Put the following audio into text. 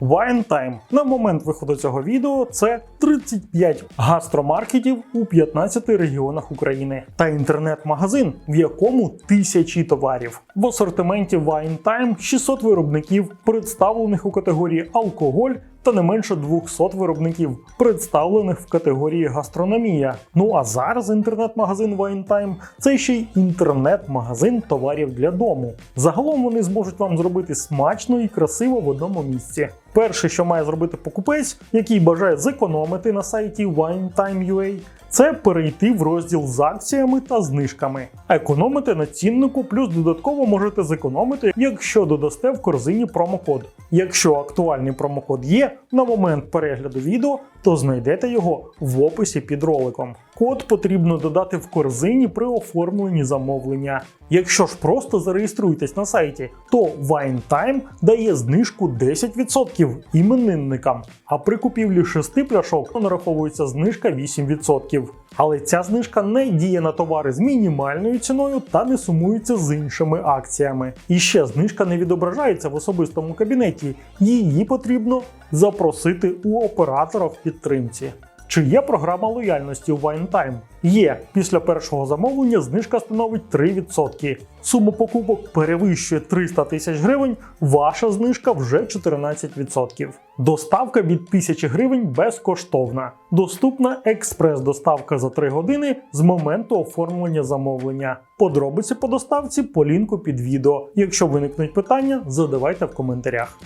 Wine Time. На момент виходу цього відео це 35 гастромаркетів у 15 регіонах України та інтернет-магазин, в якому тисячі товарів. В асортименті Wine Time 600 виробників, представлених у категорії алкоголь. Та не менше 200 виробників, представлених в категорії гастрономія. Ну а зараз інтернет-магазин Time – це ще й інтернет-магазин товарів для дому. Загалом вони зможуть вам зробити смачно і красиво в одному місці. Перше, що має зробити покупець, який бажає зекономити на сайті WineTime.ua, це перейти в розділ з акціями та знижками. Економити на ціннику, плюс додатково можете зекономити, якщо додасте в корзині промокод. Якщо актуальний промокод є на момент перегляду відео, то знайдете його в описі під роликом. Код потрібно додати в корзині при оформленні замовлення. Якщо ж просто зареєструєтесь на сайті, то WineTime дає знижку 10% іменинникам, а при купівлі 6 пляшок нараховується знижка 8%. Але ця знижка не діє на товари з мінімальною ціною та не сумується з іншими акціями. І ще знижка не відображається в особистому кабінеті, її потрібно запросити у оператора в підтримці. Чи є програма лояльності у WineTime? Є. Після першого замовлення знижка становить 3%. Сума покупок перевищує 300 тисяч гривень, ваша знижка вже 14%. Доставка від 1000 гривень безкоштовна. Доступна експрес-доставка за 3 години з моменту оформлення замовлення. Подробиці по доставці по лінку під відео. Якщо виникнуть питання, задавайте в коментарях.